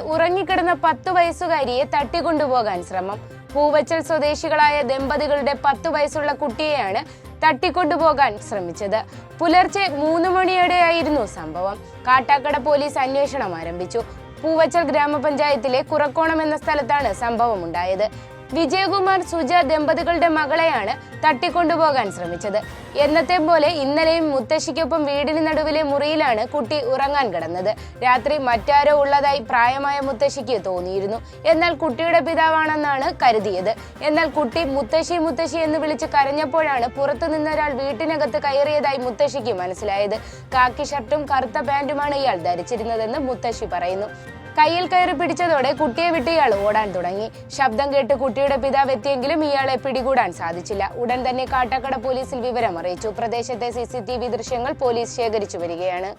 ഉറങ്ങിക്കിടന്ന പത്തു വയസ്സുകാരിയെ തട്ടിക്കൊണ്ടുപോകാൻ ശ്രമം. പൂവച്ചൽ സ്വദേശികളായ ദമ്പതികളുടെ പത്തു വയസ്സുള്ള കുട്ടിയെയാണ് തട്ടിക്കൊണ്ടുപോകാൻ ശ്രമിച്ചത്. പുലർച്ചെ മൂന്ന് മണിയോടെയായിരുന്നു സംഭവം. കാട്ടാക്കട പോലീസ് അന്വേഷണം ആരംഭിച്ചു. പൂവച്ചൽ ഗ്രാമപഞ്ചായത്തിലെ കുറക്കോണം എന്ന സ്ഥലത്താണ് സംഭവം ഉണ്ടായത് വിജയകുമാർ സുജ ദമ്പതികളുടെ മകളെയാണ് തട്ടിക്കൊണ്ടുപോകാൻ ശ്രമിച്ചത്. എന്നത്തെ പോലെ ഇന്നലെയും മുത്തശ്ശിക്കൊപ്പം വീടിന് നടുവിലെ മുറിയിലാണ് കുട്ടി ഉറങ്ങാൻ കിടന്നത്. രാത്രി മറ്റാരോ ഉള്ളതായി പ്രായമായ മുത്തശ്ശിക്ക് തോന്നിയിരുന്നു. എന്നാൽ കുട്ടിയുടെ പിതാവാണെന്നാണ് കരുതിയത്. എന്നാൽ കുട്ടി മുത്തശ്ശി മുത്തശ്ശി എന്ന് വിളിച്ച് കരഞ്ഞപ്പോഴാണ് പുറത്തു നിന്നൊരാൾ വീട്ടിനകത്ത് കയറിയതായി മുത്തശ്ശിക്ക് മനസ്സിലായത്. കാക്കി ഷർട്ടും കറുത്ത പാന്റുമാണ് ഇയാൾ ധരിച്ചിരുന്നതെന്ന് മുത്തശ്ശി പറയുന്നു. കയ്യിൽ കയറി പിടിച്ചതോടെ കുട്ടിയെ വിട്ട് ഇയാൾ ഓടാൻ തുടങ്ങി. ശബ്ദം കേട്ട് കുട്ടിയുടെ പിതാവ് എത്തിയെങ്കിലും ഇയാളെ പിടികൂടാൻ സാധിച്ചില്ല. ഉടൻ തന്നെ കാട്ടാക്കട പോലീസിൽ വിവരം അറിയിച്ചു. പ്രദേശത്തെ സിസിടിവി ദൃശ്യങ്ങൾ പോലീസ് ശേഖരിച്ചു വരികയാണ്.